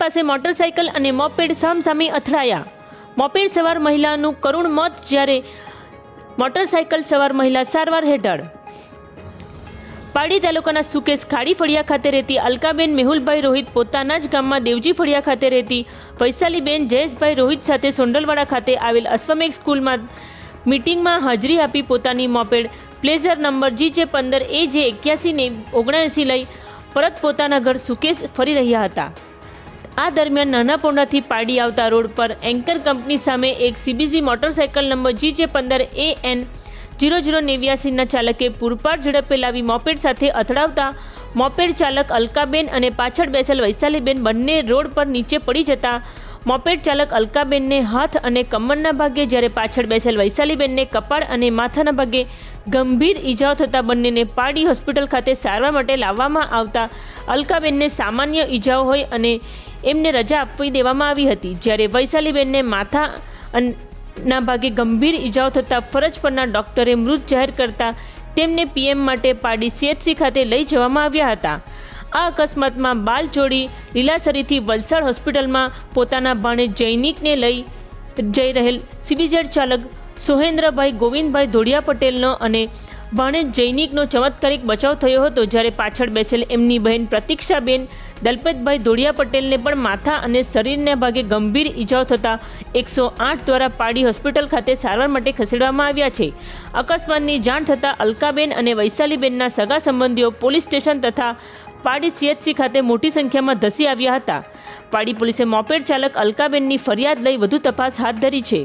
પાસે મોટરસાયકલ અને મોપેડ સામસામે અથડાયા. મોપેડ સવાર મહિલાનું કરુણ મોત જ્યારે મોટરસાયકલ સવાર મહિલા સારવાર હેઠળ. પાડી તાલુકાના સુકેશ ખાડી ફળિયા ખાતે રહેતી અલકાબેન મેહુલભાઈ રોહિત પોતાના જ ગામમાં દેવજી ફળિયા ખાતે રહેતી વૈશાલીબેન જયેશભાઈ રોહિત સાથે સોંડલવાડા ખાતે આવેલ અશ્વમેઘ સ્કૂલમાં મીટિંગમાં હાજરી આપી પોતાની moped pleasure number G J પંદર એ જે એક્યાસી ને ઓગણએંસી લઈ પરત પોતાના ઘર સુકેશ ફરી રહ્યા હતા. આ દરમિયાન નાના પોંડાથી પાડી આવતા રોડ પર એન્કર કંપની સામે એક CBC motorcycle number G J પંદર એ એન જીરો જીરો નેવ્યાસીના ચાલકે પૂરપાટ ઝડપે લાવી મોપેડ સાથે અથડાવતા મોપેડ ચાલક અલકાબેન અને પાછળ બેસેલ વૈશાલીબેન બંને રોડ પર નીચે પડી જતા મોપેડ ચાલક અલકાબેનને હાથ અને કમરના ભાગે જ્યારે પાછળ બેસેલ વૈશાલીબેનને કપાળ અને માથાના ભાગે ગંભીર ઈજાઓ થતાં બંનેને પાડી હોસ્પિટલ ખાતે સારવાર માટે લાવવામાં આવતા અલકાબેનને સામાન્ય ઈજાઓ હોય અને એમને રજા આપવી દેવામાં આવી હતી. જ્યારે વૈશાલીબેનને માથા ના ભાગે ગંભીર ઈજાઓ થતાં ફરજ પરના ડોક્ટરે મૃત જાહેર કરતા તેમને પીએમ માટે પાડી સીએચસી ખાતે લઈ જવામાં આવ્યા હતા. આ અકસ્માતમાં બાલચોડી લીલાસરીથી વલસાડ હોસ્પિટલમાં પોતાના ભાણે જૈનિકને લઈ જઈ રહેલ સીબીઝેડ ચાલક સોહેન્દ્રભાઈ ગોવિંદભાઈ ધોડિયા પટેલનો અને ભાણે જૈનિકનો ચમત્કારિક બચાવ થયો હતો, જ્યારે પાછળ બેસેલ એમની બહેન પ્રતીક્ષાબેન દલપતભાઈ ધોડિયા પટેલને પણ માથા અને શરીરના ભાગે ગંભીર ઈજાઓ થતાં એકસો આઠ દ્વારા પાડી હોસ્પિટલ ખાતે સારવાર માટે ખસેડવામાં આવ્યા છે. અકસ્માતની જાણ થતાં અલકાબેન અને વૈશાલીબેનના સગા સંબંધીઓ પોલીસ સ્ટેશન તથા પાડી સીએચસી ખાતે મોટી સંખ્યામાં ધસી આવ્યા હતા. પાડી પોલીસે મોપેડ ચાલક અલકાબેનની ફરિયાદ લઈ વધુ તપાસ હાથ ધરી છે.